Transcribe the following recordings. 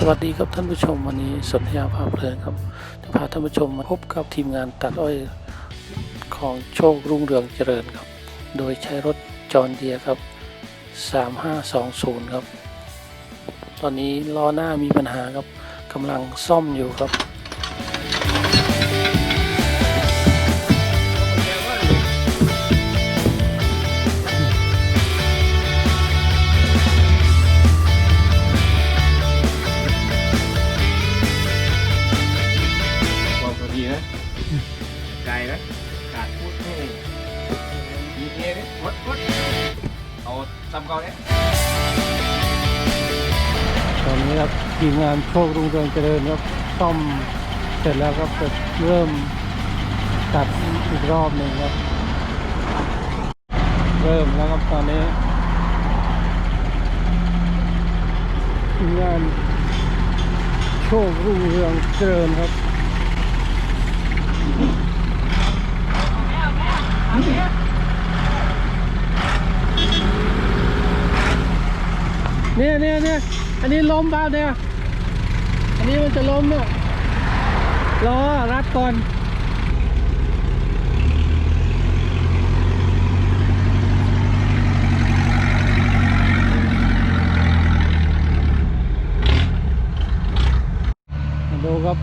สวัสดีครับท่านผู้ชมวันนี้สนธยาภาพเพลินครับ จะพาท่านผู้ชมมาพบกับทีมงานตัดอ้อยของโชครุ่งเรืองเจริญครับ โดยใช้รถจอนเดียครับ 3520 ครับ ตอนนี้ล้อหน้ามีปัญหาครับกำลังซ่อมอยู่ครับ เอาซ้ำเก่าเนี่ยตอนนี้ครับทีมงานโชครุ่งเรืองเจริญครับซ่อมเสร็จแล้วครับจะเริ่มตัดอีกรอบหนึ่งครับ เริ่มแล้วครับตอนนี้ทีมงานโชครุ่งเรืองเจริญครับ เนี่ยเนี่ยเนี่ยอันนี้ล้มเปล่าเนี่ยอันนี้มันจะล้มเนี่ยล้อรัดก่อนดูครับ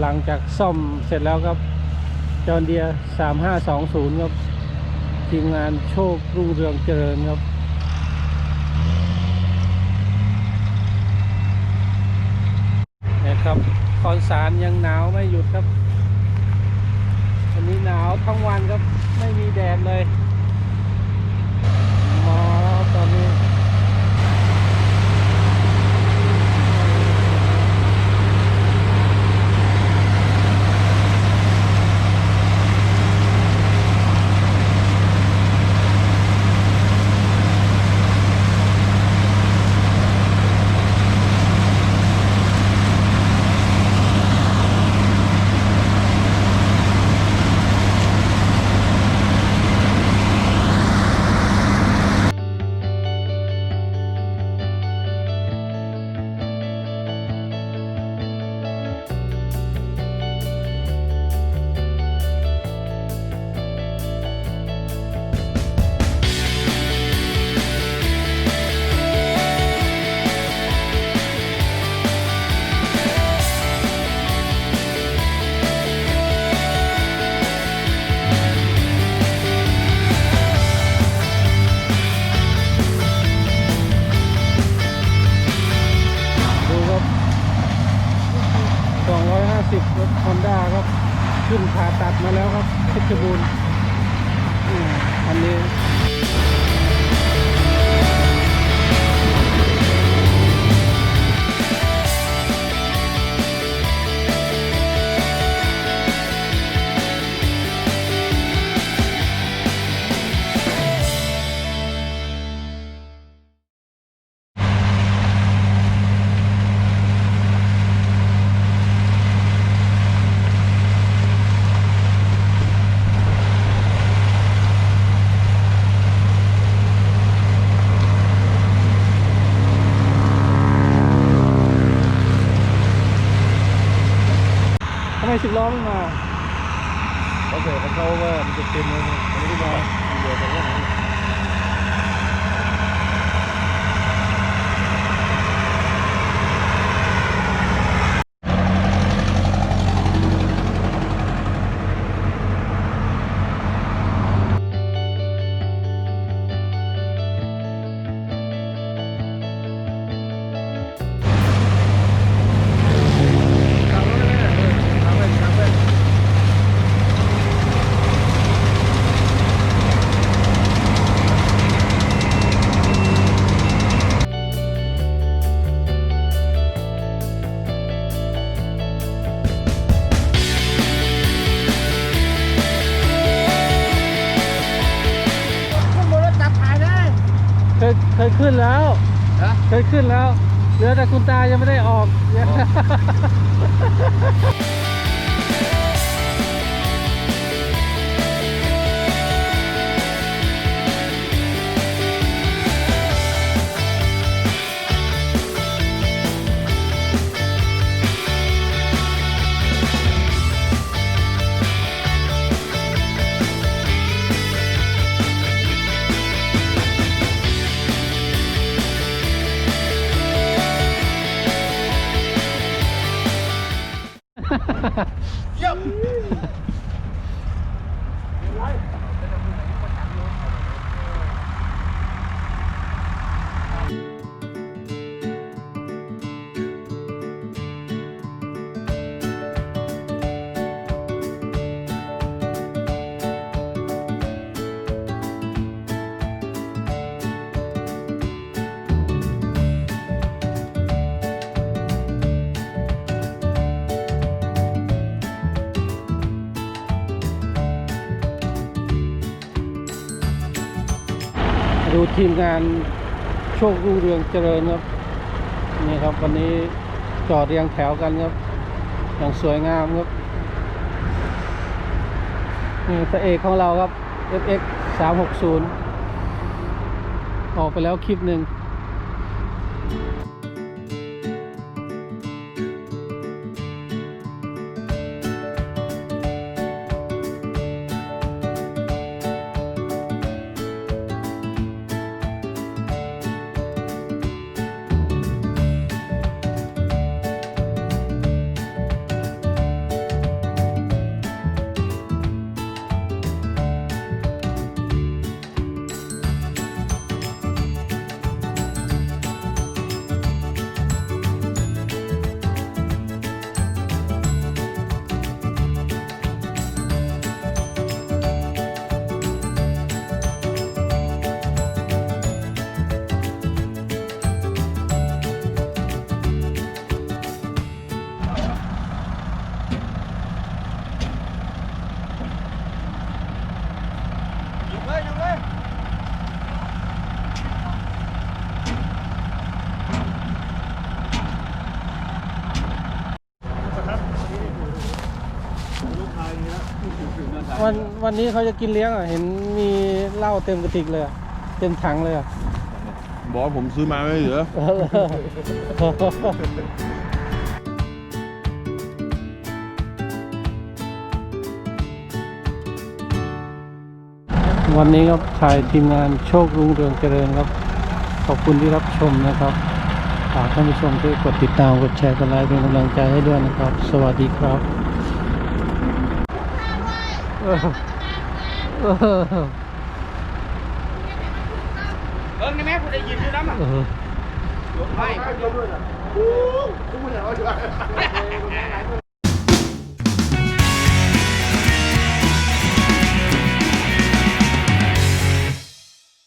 หลังจากซ่อมเสร็จแล้วครับ จอห์นเดีย 3520 ครับ ทีมงานโชครุ่งเรืองเจริญครับ นะ ครับคอนสารยังหนาวไม่หยุดครับวันนี้หนาวทั้งวันครับ ไม่มีแดดเลย 50รถฮอนด้าครับ ขึ้นผ่าตัดมาแล้วครับเพชรบูรณ์อันนี้ สิบล้อมันมา เขาเกิดเขาว่ามันจะเต็มเลยมันไม่ได้มาเดี๋ยวแต่ว่า ยเคยขึ้นแล้ว ฮะ เคยขึ้นแล้ว เหลือแต่คุณตายังไม่ได้ออก yep. ดูทีมงานโชครุ่งเรืองเจริญครับนี่ครับวันนี้จอดเรียงแถวกันครับ อย่างสวยงามครับนี่พระเอกของเราครับ FX 360ออกไปแล้วคลิปหนึ่ง เลยอยู่เลยวันวันนี้เขาจะกินเลี้ยงอะ เห็นมีเหล้าเต็มกระติกเลยอะเต็มถังเลยอะ บอกว่าผมซื้อมาไม่เหลือ วันนี้ครับถ่ายทีมงานโชครุ่งเรืองเจริญครับ ขอบคุณที่รับชมนะครับฝากท่านผู้ชมช่วยกดติดตามกดแชร์กดไลค์เป็นกำลังใจให้ด้วยนะครับ สวัสดีครับเออเออเอิ้งได้ไหมคุณได้ยินอยู่น้ำอะเออไม่